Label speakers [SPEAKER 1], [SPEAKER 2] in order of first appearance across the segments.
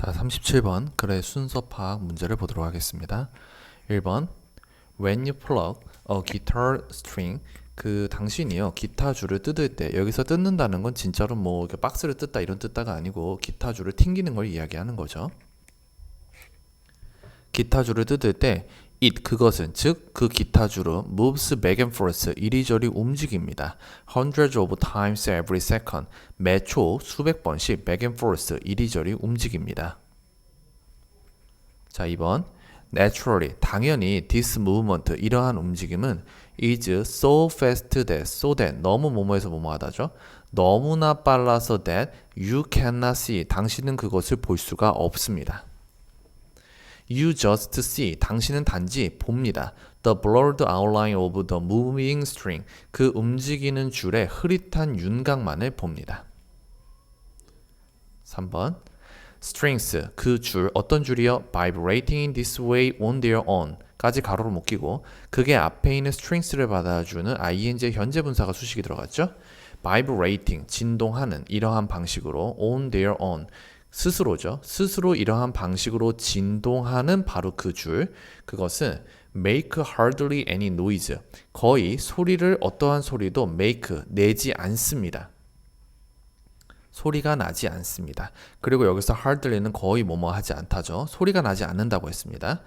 [SPEAKER 1] 자, 37번 글의 순서 파악 문제를 보도록 하겠습니다. 1번 When you plug a guitar string 그 당신이요 기타 줄을 뜯을 때 여기서 뜯는다는 건 진짜로 뭐 박스를 뜯다 이런 뜯다가 아니고 기타 줄을 튕기는 걸 이야기하는 거죠. 기타 줄을 뜯을 때 it 그것은 즉 그 기타 줄은 moves back and forth 이리저리 움직입니다. hundreds of times every second 매초 수백 번씩 back and forth 이리저리 움직입니다. 자 2번 naturally 당연히 this movement 이러한 움직임은 is so fast that so that 너무 뭐뭐해서 뭐뭐하다죠. 너무나 빨라서 that you cannot see 당신은 그것을 볼 수가 없습니다. You just see. 당신은 단지 봅니다. The blurred outline of the moving string. 그 움직이는 줄의 흐릿한 윤곽만을 봅니다. 3번. Strings. 그 줄. 어떤 줄이요? Vibrating in this way on their own. 까지 가로로 묶이고 그게 앞에 있는 strings를 받아주는 ing 현재 분사가 수식이 들어갔죠. vibrating 진동하는 이러한 방식으로 on their own 스스로죠. 스스로 이러한 방식으로 진동하는 바로 그 줄. 그것은 make hardly any noise. 거의 소리를 어떠한 소리도 make 내지 않습니다. 소리가 나지 않습니다. 그리고 여기서 hardly는 거의 뭐뭐 하지 않다죠. 소리가 나지 않는다고 했습니다.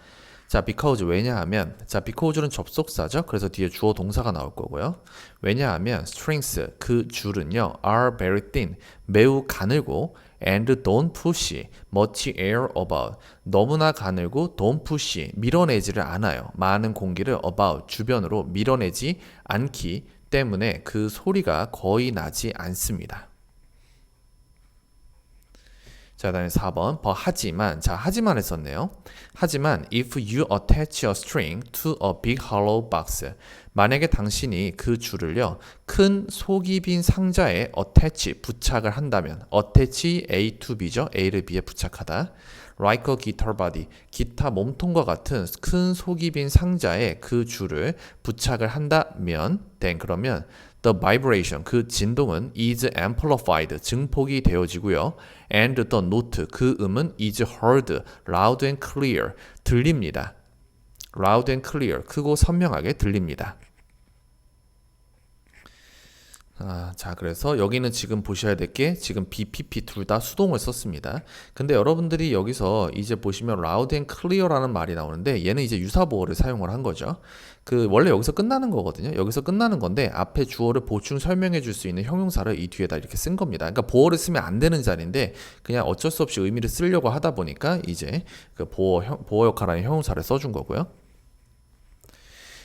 [SPEAKER 1] 자, because 왜냐하면 자, because는 접속사죠. 그래서 뒤에 주어 동사가 나올 거고요. 왜냐하면 strings 그 줄은요 are very thin 매우 가늘고 and don't push much air about 너무나 가늘고 don't push 밀어내지를 않아요. 많은 공기를 about 주변으로 밀어내지 않기 때문에 그 소리가 거의 나지 않습니다. 자, 다음에 4번. 버 하지만 자, 하지만 했었네요. 하지만 if you attach a string to a big hollow box 만약에 당신이 그 줄을요. 큰 속이 빈 상자에 attach 부착을 한다면 attach A to B죠. A를 B에 부착하다. like a guitar body 기타 몸통과 같은 큰 속이 빈 상자에 그 줄을 부착을 한다면 then 그러면 the vibration 그 진동은 is amplified 증폭이 되어지고요. and the note 그 음은 is heard loud and clear 들립니다. loud and clear 크고 선명하게 들립니다. 아, 자, 그래서 여기는 지금 보셔야 될 게 지금 BPP 둘 다 수동을 썼습니다. 근데 여러분들이 여기서 이제 보시면 loud and clear라는 말이 나오는데 얘는 이제 유사보어를 사용을 한 거죠. 그 원래 여기서 끝나는 거거든요. 여기서 끝나는 건데 앞에 주어를 보충 설명해 줄 수 있는 형용사를 이 뒤에다 이렇게 쓴 겁니다. 그러니까 보어를 쓰면 안 되는 자리인데 그냥 어쩔 수 없이 의미를 쓰려고 하다 보니까 이제 그 보어 형, 보어 역할하는 형용사를 써준 거고요.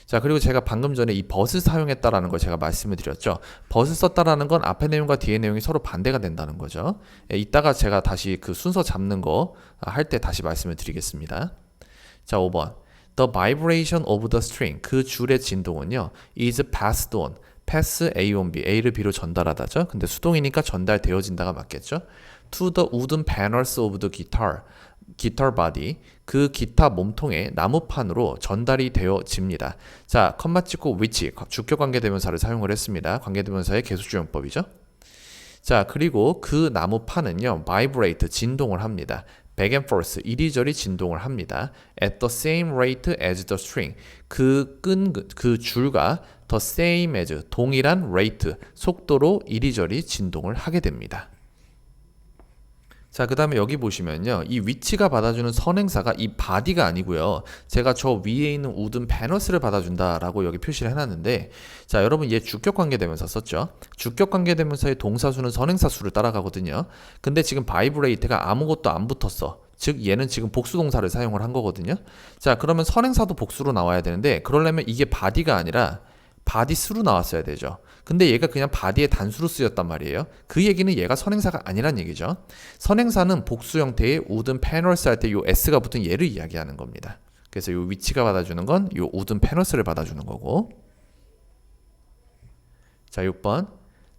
[SPEAKER 1] 자, 그리고 제가 방금 전에 이 벗을 사용했다라는 걸 제가 말씀을 드렸죠. 벗을 썼다라는 건 앞에 내용과 뒤에 내용이 서로 반대가 된다는 거죠. 예, 이따가 제가 다시 그 순서 잡는 거 할 때 다시 말씀을 드리겠습니다. 자, 5번. The vibration of the string. 그 줄의 진동은요. is passed on. pass A on B. A를 B로 전달하다죠. 근데 수동이니까 전달되어진다가 맞겠죠. to the wooden panels of the guitar. 기타 바디 그 기타 몸통의 나무판으로 전달이 되어집니다. 자, 컴마 찍고 which 주격 관계대명사를 사용을 했습니다. 관계대명사의 계수주용법이죠. 자, 그리고 그 나무판은요, vibrate 진동을 합니다. back and forth 이리저리 진동을 합니다. at the same rate as the string 그 끈 그 줄과 the same as 동일한 rate 속도로 이리저리 진동을 하게 됩니다. 자, 그 다음에 여기 보시면요. 이 위치가 받아주는 선행사가 이 바디가 아니고요. 제가 저 위에 있는 우든 배너스를 받아준다라고 여기 표시를 해놨는데, 자, 여러분 얘 주격 관계대명사 썼죠? 주격 관계대명사의 동사수는 선행사 수를 따라가거든요. 근데 지금 바이브레이트가 아무것도 안 붙었어. 즉 얘는 지금 복수 동사를 사용을 한 거거든요. 자, 그러면 선행사도 복수로 나와야 되는데 그러려면 이게 바디가 아니라 바디스로 나왔어야 되죠. 근데 얘가 그냥 바디의 단수로 쓰였단 말이에요. 그 얘기는 얘가 선행사가 아니란 얘기죠. 선행사는 복수 형태의 우든 패널스 할 때 요 s가 붙은 얘를 이야기하는 겁니다. 그래서 요 위치가 받아주는 건 요 우든 패널스를 받아주는 거고. 자, 6번.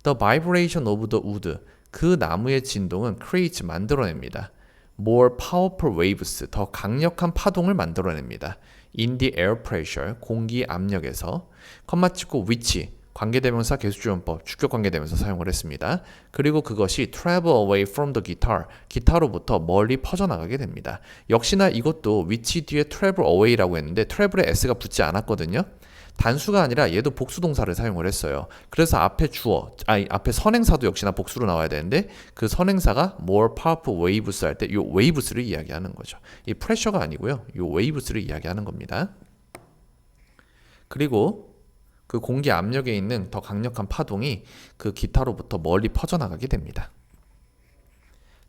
[SPEAKER 1] The vibration of the wood. 그 나무의 진동은 creates 만들어냅니다. more powerful waves. 더 강력한 파동을 만들어냅니다. In the air pressure. 공기 압력에서. 컴마 찍고 which. 관계대명사 계수주용법 주격 관계대명사 사용을 했습니다. 그리고 그것이 travel away from the guitar 기타로부터 멀리 퍼져나가게 됩니다. 역시나 이것도 위치 뒤에 travel away라고 했는데 travel에 s가 붙지 않았거든요. 단수가 아니라 얘도 복수 동사를 사용을 했어요. 그래서 앞에 주어, 아니 앞에 선행사도 역시나 복수로 나와야 되는데 그 선행사가 more powerful waves 할 때 이 waves를 이야기하는 거죠. 이 pressure가 아니고요. 이 waves를 이야기하는 겁니다. 그리고 그 공기 압력에 있는 더 강력한 파동이 그 기타로부터 멀리 퍼져나가게 됩니다.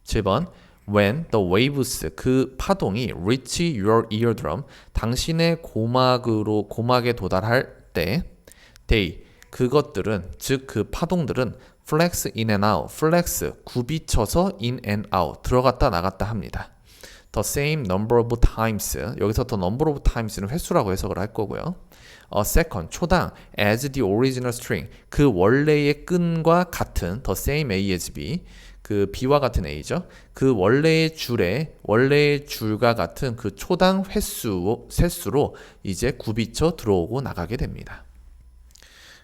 [SPEAKER 1] 7번 when the waves 그 파동이 reach your eardrum 당신의 고막으로 고막에 도달할 때 they 그것들은 즉 그 파동들은 flex in and out flex 굽이쳐서 in and out 들어갔다 나갔다 합니다. The same number of times 여기서 the number of times는 횟수라고 해석을 할 거고요. a second 초당 as the original string 그 원래의 끈과 같은 the same A as B 그 B와 같은 A죠. 그 원래의 줄에 원래의 줄과 같은 그 초당 횟수 횟수로 이제 굽이쳐 들어오고 나가게 됩니다.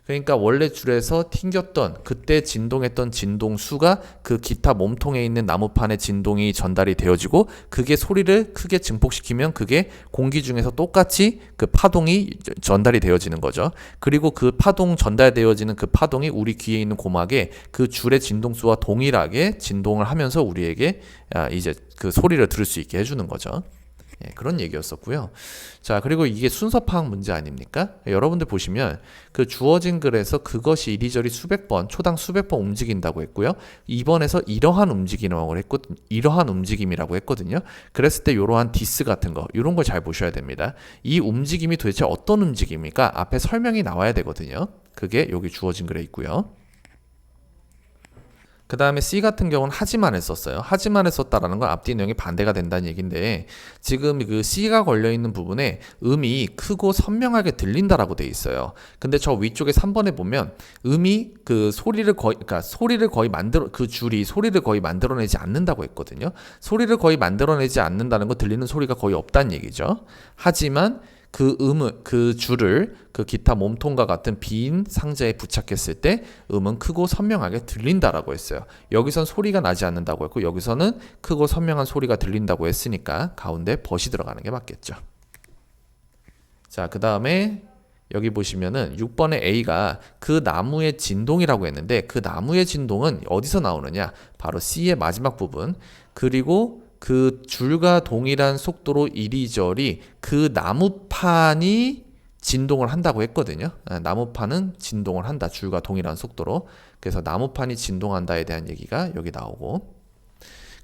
[SPEAKER 1] 그러니까 원래 줄에서 튕겼던 그때 진동했던 진동수가 그 기타 몸통에 있는 나무판의 진동이 전달이 되어지고 그게 소리를 크게 증폭시키면 그게 공기 중에서 똑같이 그 파동이 전달이 되어지는 거죠. 그리고 그 파동 전달되어지는 그 파동이 우리 귀에 있는 고막에 그 줄의 진동수와 동일하게 진동을 하면서 우리에게 아, 이제 그 소리를 들을 수 있게 해주는 거죠. 예, 그런 얘기였었고요. 자, 그리고 이게 순서 파악 문제 아닙니까? 예, 여러분들 보시면 그 주어진 글에서 그것이 이리저리 수백 번, 초당 수백 번 움직인다고 했고요. 2번에서 이러한 움직임이라고 했고, 이러한 움직임이라고 했거든요. 그랬을 때 이러한 디스 같은 거, 이런 걸 잘 보셔야 됩니다. 이 움직임이 도대체 어떤 움직임입니까? 앞에 설명이 나와야 되거든요. 그게 여기 주어진 글에 있고요. 그 다음에 C 같은 경우는 하지만을 썼어요. 하지만을 썼다라는 건 앞뒤 내용이 반대가 된다는 얘기인데 지금 그 C가 걸려 있는 부분에 음이 크고 선명하게 들린다라고 돼 있어요. 근데 저 위쪽에 3번에 보면 음이 그 소리를 거의 그러니까 소리를 거의 만들어 그 줄이 소리를 거의 만들어내지 않는다고 했거든요. 소리를 거의 만들어내지 않는다는 거 들리는 소리가 거의 없다는 얘기죠. 하지만 그 음을 그 줄을 그 기타 몸통과 같은 빈 상자에 부착했을 때 음은 크고 선명하게 들린다라고 했어요. 여기선 소리가 나지 않는다고 했고 여기서는 크고 선명한 소리가 들린다고 했으니까 가운데 벗이 들어가는 게 맞겠죠. 자, 그다음에 여기 보시면은 6번의 A가 그 나무의 진동이라고 했는데 그 나무의 진동은 어디서 나오느냐? 바로 C의 마지막 부분. 그리고 그 줄과 동일한 속도로 이리저리 그 나무판이 진동을 한다고 했거든요. 아, 나무판은 진동을 한다. 줄과 동일한 속도로. 그래서 나무판이 진동한다에 대한 얘기가 여기 나오고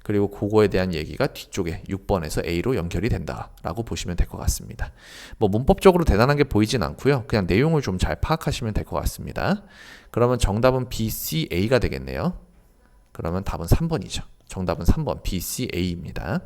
[SPEAKER 1] 그리고 그거에 대한 얘기가 뒤쪽에 6번에서 A로 연결이 된다라고 보시면 될 것 같습니다. 뭐 문법적으로 대단한 게 보이진 않고요. 그냥 내용을 좀 잘 파악하시면 될 것 같습니다. 그러면 정답은 B, C, A가 되겠네요. 그러면 답은 3번이죠. 정답은 3번 B, C, A입니다.